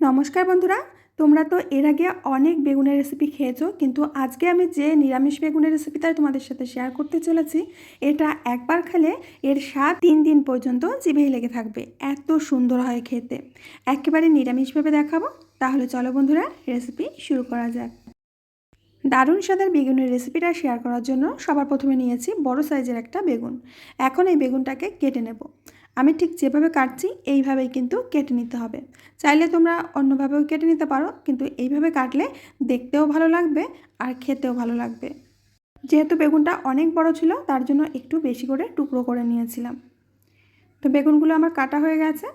নমস্কার বন্ধুরা, তোমরা তো এর আগে অনেক বেগুনের রেসিপি খেয়েছো, কিন্তু আজকে আমি যে নিরামিষ বেগুনের রেসিপিটা তোমাদের সাথে শেয়ার করতে চলেছি, এটা একবার খেলে এর স্বাদ তিন দিন পর্যন্ত জিভেই লেগে থাকবে, এত সুন্দর হয় খেতে। একেবারে নিরামিষভাবে দেখাবো, তাহলে চলো বন্ধুরা রেসিপি শুরু করা যাক। দারুণ স্বাদের বেগুনের রেসিপিটা শেয়ার করার জন্য সবার প্রথমে নিয়েছি বড় সাইজের একটা বেগুন, এখন এই বেগুনটাকে কেটে নেব। আমি ঠিক যেভাবে কাটছি, এইভাবেই কিন্তু কেটে নিতে হবে। চাইলে তোমরা অন্যভাবেও কেটে নিতে পারো, কিন্তু এইভাবে কাটলে দেখতেও ভালো লাগবে আর খেতেও ভালো লাগবে। যেহেতু বেগুনটা অনেক বড় ছিল, তার জন্য একটু বেশি করে টুকরো করে নিয়েছিলাম। তো বেগুনগুলো আমার কাটা হয়ে গেছে।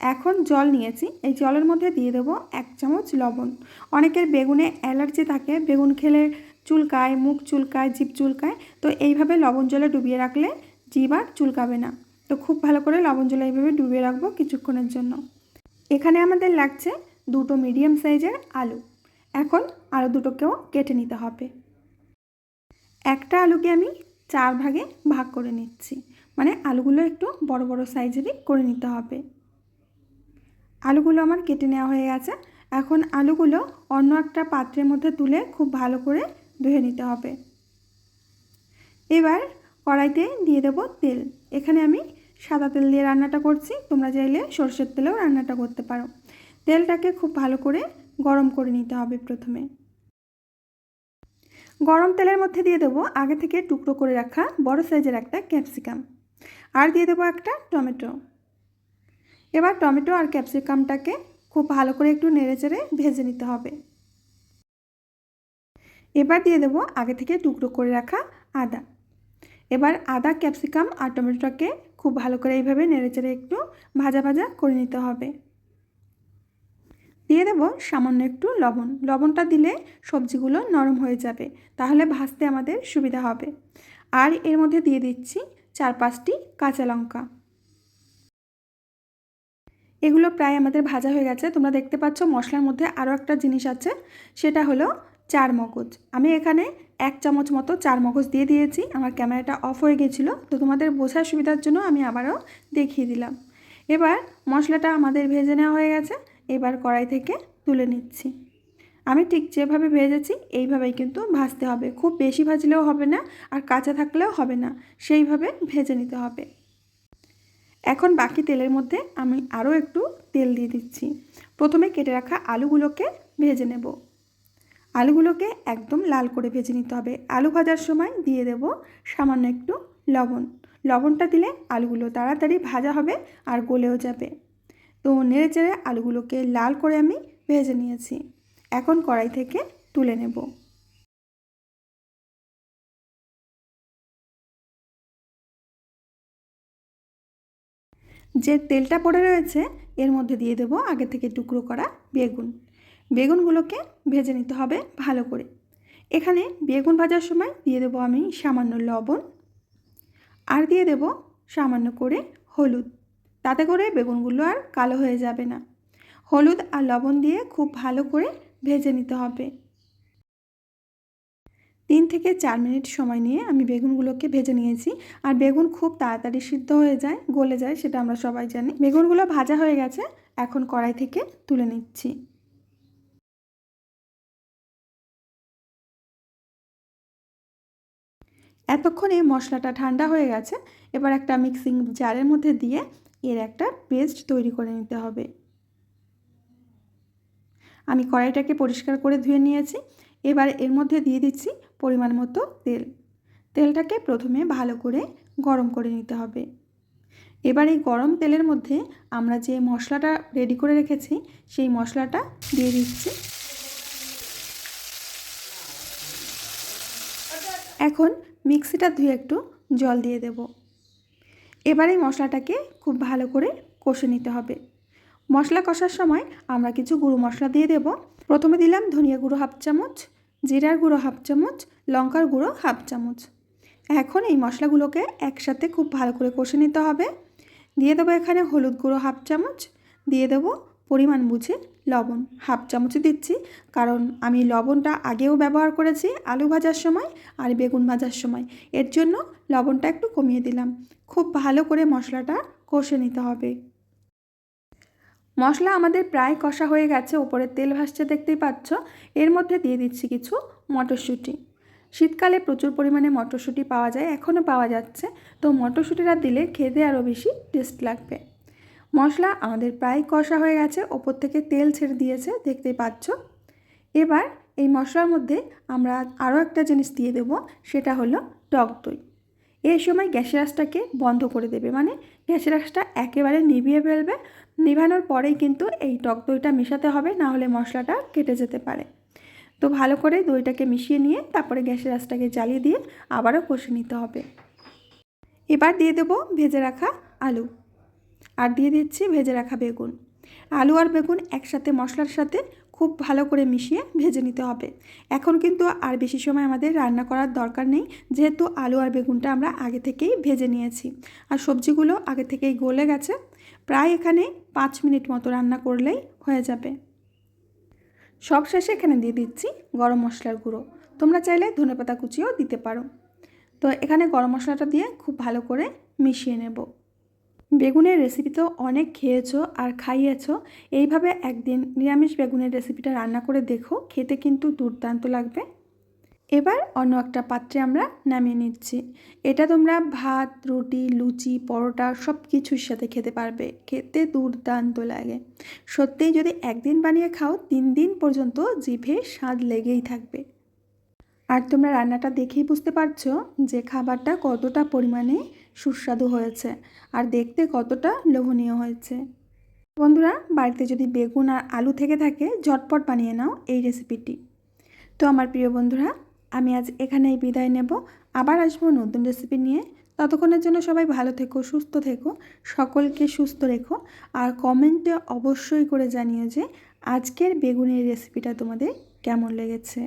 এখন জল নিয়েছি। এই জলের মধ্যে দিয়ে দেবো এক চামচ লবণ। অনেকের বেগুনে অ্যালার্জি থাকে, বেগুন খেলে চুলকায়, মুখ চুলকায়, জিভ চুলকায়, তো এইভাবে লবণ জলে ডুবিয়ে রাখলে জিভ আর চুলকাবে না। তো খুব ভালো করে লবণ জলে এইভাবে ডুবিয়ে রাখব কিছুক্ষণের জন্য। এখানে আমাদের লাগছে দুটো মিডিয়াম সাইজের আলু। এখন আলু দুটোকেও কেটে নিতে হবে। একটা আলুকে আমি চার ভাগে ভাগ করে নিচ্ছি। মানে আলুগুলো একটু বড় বড় সাইজেরই করে নিতে হবে। আলুগুলো আমার কেটে নেওয়া হয়ে গেছে। এখন আলুগুলো অন্য একটা পাত্রের মধ্যে তুলে খুব ভালো করে ধুয়ে নিতে হবে। এবার কড়াইতে দিয়ে দেবো তেল। এখানে আমি সাদা তেল দিয়ে রান্নাটা করছি। তোমরা চাইলে সর্ষের তেলেও রান্নাটা করতে পারো। তেলটাকে খুব ভালো করে গরম করে নিতে হবে প্রথমে। গরম তেলের মধ্যে দিয়ে দেবো আগে থেকে টুকরো করে রাখা বড় সাইজের একটা ক্যাপসিকাম। আর দিয়ে দেবো একটা টমেটো। এবার টমেটো আর ক্যাপসিকামটাকে খুব ভালো করে একটু নেড়ে চেড়ে ভেজে নিতে হবে। এবার দিয়ে দেবো আগে থেকে টুকরো করে রাখা আদা। এবার আদা, ক্যাপসিকাম আর টমেটোটাকে খুব ভালো করে এইভাবে নেড়েচেড়ে একটু ভাজা ভাজা করে নিতে হবে। দিয়ে দেবো সামান্য একটু লবণ। লবণটা দিলে সবজিগুলো নরম হয়ে যাবে, তাহলে ভাজতে আমাদের সুবিধা হবে। আর এর মধ্যে দিয়ে দিচ্ছি চার পাঁচটি কাঁচা লঙ্কা। এগুলো প্রায় আমাদের ভাজা হয়ে গেছে। তোমরা দেখতে পাচ্ছ মশলার মধ্যে আরও একটা জিনিস আছে, সেটা হলো চার মগজ। আমি এখানে এক চামচ মতো চার মগজ দিয়ে দিয়েছি। আমার ক্যামেরাটা অফ হয়ে গেছিল। তো তোমাদের বোঝার সুবিধার জন্য আমি আবারও দেখিয়ে দিলাম। এবার মশলাটা আমাদের ভেজে নেওয়া হয়ে গেছে। এবার কড়াই থেকে তুলে নিচ্ছি। আমি ঠিক যেভাবে ভেজেছি, এইভাবেই কিন্তু ভাজতে হবে। খুব বেশি ভাজলেও হবে না আর কাঁচা থাকলেও হবে না। সেইভাবে ভেজে নিতে হবে। এখন বাকি তেলের মধ্যে আমি আরও একটু তেল দিয়ে দিচ্ছি। প্রথমে কেটে রাখা আলুগুলোকে ভেজে নেব। আলুগুলোকে একদম লাল করে ভেজে নিতে হবে। আলু ভাজার সময় দিয়ে দেব সামান্য একটু লবণ। লবণটা দিলে আলুগুলো তাড়াতাড়ি ভাজা হবে আর গলেও যাবে। তো নেড়ে চেড়ে আলুগুলোকে লাল করে আমি ভেজে নিয়েছি। এখন কড়াই থেকে তুলে নেব। যে তেলটা পড়ে রয়েছে, এর মধ্যে দিয়ে দেব আগে থেকে টুকরো করা বেগুন। বেগুনগুলোকে ভেজে নিতে হবে ভালো করে। এখানে বেগুন ভাজার সময় দিয়ে দেবো আমি সামান্য লবণ আর দিয়ে দেব সামান্য করে হলুদ। তাতে করে বেগুনগুলো আর কালো হয়ে যাবে না। হলুদ আর লবণ দিয়ে খুব ভালো করে ভেজে নিতে হবে। তিন থেকে চার মিনিট সময় নিয়ে আমি বেগুনগুলোকে ভেজে নিয়েছি। আর বেগুন খুব তাড়াতাড়ি সিদ্ধ হয়ে যায়, গলে যায়, সেটা আমরা সবাই জানি। বেগুনগুলো ভাজা হয়ে গেছে, এখন কড়াই থেকে তুলে নিচ্ছি। এতক্ষণে মশলাটা ঠান্ডা হয়ে গেছে। এবার একটা মিক্সিং জারের মধ্যে দিয়ে এর একটা পেস্ট তৈরি করে নিতে হবে। আমি কড়াইটাকে পরিষ্কার করে ধুয়ে নিয়েছি। এবার এর মধ্যে দিয়ে দিচ্ছি পরিমাণ মতো তেল। তেলটাকে প্রথমে ভালো করে গরম করে নিতে হবে। এবার এই গরম তেলের মধ্যে আমরা যে মশলাটা রেডি করে রেখেছি, সেই মশলাটা দিয়ে দিচ্ছি। এখন মিক্সিটা ধুয়ে একটু জল দিয়ে দেব। এবার এই মশলাটাকে খুব ভালো করে কষে নিতে হবে। মশলা কষার সময় আমরা কিছু গুঁড়ো মশলা দিয়ে দেব। প্রথমে দিলাম ধনিয়া গুঁড়ো হাফ চামচ, জিরার গুঁড়ো হাফ চামচ, লঙ্কার গুঁড়ো হাফ চামচ। এখন এই মশলাগুলোকে একসাথে খুব ভালো করে কষে নিতে হবে। দিয়ে দেবো এখানে হলুদ গুঁড়ো হাফ চামচ, দিয়ে দেবো পরিমাণ বুঝে লবণ হাফ চামচ দিচ্ছি। কারণ আমি লবণটা আগেও ব্যবহার করেছি আলু ভাজার সময় আর বেগুন ভাজার সময়। এর জন্য লবণটা একটু কমিয়ে দিলাম। খুব ভালো করে মশলাটা কষে নিতে হবে। মশলা আমাদের প্রায় কষা হয়ে গেছে, ওপরে তেল ভাসছে দেখতেই পাচ্ছ। এর মধ্যে দিয়ে দিচ্ছি কিছু মটরশুঁটি। শীতকালে প্রচুর পরিমাণে মটরশুঁটি পাওয়া যায়, এখনও পাওয়া যাচ্ছে। তো মটরশুঁটিটা দিলে খেতে আরও বেশি টেস্ট লাগবে। মশলা আমাদের প্রায় কষা হয়ে গেছে। ওপর থেকে তেল ছেড়ে দিয়েছে, দেখতেই পাচ্ছ। এবার এই মশলার মধ্যে আমরা আরও একটা জিনিস দিয়ে দেবো, সেটা হলো টক দই। এই সময় গ্যাসের আঁচটাকে বন্ধ করে দেবে মানে গ্যাসের আঁচটা একেবারে নিভিয়ে ফেলবে। নিভানোর পরেই কিন্তু এই টক দইটা মেশাতে হবে, না হলে মশলাটা কেটে যেতে পারে। তো ভালো করে দইটাকে মিশিয়ে নিয়ে তারপরে গ্যাসের আঁচটাকে জ্বালিয়ে দিয়ে আবারও কষে নিতে হবে। এবার দিয়ে দেবো ভেজে রাখা আলু। আর দিয়ে দিচ্ছি ভেজে রাখা বেগুন। আলু আর বেগুন একসাথে মশলার সাথে খুব ভালো করে মিশিয়ে ভেজে নিতে হবে। এখন কিন্তু আর বেশি সময় আমাদের রান্না করার দরকার নেই, যেহেতু আলু আর বেগুনটা আমরা আগে থেকেই ভেজে নিয়েছি। আর সবজিগুলো আগে থেকেই গলে গেছে, প্রায় এখানে পাঁচ মিনিট মতো রান্না করলেই হয়ে যাবে। সব শেষে এখানে দিয়ে দিচ্ছি গরম মশলার গুঁড়ো। তোমরা চাইলে ধনেপাতা কুচিও দিতে পারো। তো এখানে গরম মশলাটা দিয়ে খুব ভালো করে মিশিয়ে নেব। বেগুনের রেসিপি তো অনেক খেয়েছো আর খাইয়েছো। এইভাবে একদিন নিরামিষ বেগুনের রেসিপিটা রান্না করে দেখো, খেতে কিন্তু দুর্দান্ত লাগবে। এবার অন্য একটা পাত্রে আমরা নামিয়ে নিচ্ছি। এটা তোমরা ভাত, রুটি, লুচি, পরোটা সব কিছুর সাথে খেতে পারবে। খেতে দুর্দান্ত লাগে। সত্যিই যদি একদিন বানিয়ে খাও, তিন দিন পর্যন্ত জিভে স্বাদ লেগেই থাকবে। আর তোমরা রান্নাটা দেখেই বুঝতে পারছ যে খাবারটা কতটা পরিমাণে সুস্বাদু হয়েছে আর দেখতে কতটা লোভনীয় হয়েছে। বন্ধুরা, বাড়িতে যদি বেগুন আর আলু থেকে থাকে, ঝটপট বানিয়ে নাও এই রেসিপিটি। তো আমার প্রিয় বন্ধুরা, আমি আজ এখানেই বিদায় নেব। আবার আসব নতুন রেসিপি নিয়ে। ততক্ষণের জন্য সবাই ভালো থেকো, সুস্থ থেকো, সকলকে সুস্থ রেখো। আর কমেন্টে অবশ্যই করে জানিও যে আজকের বেগুনের রেসিপিটা তোমাদের কেমন লেগেছে।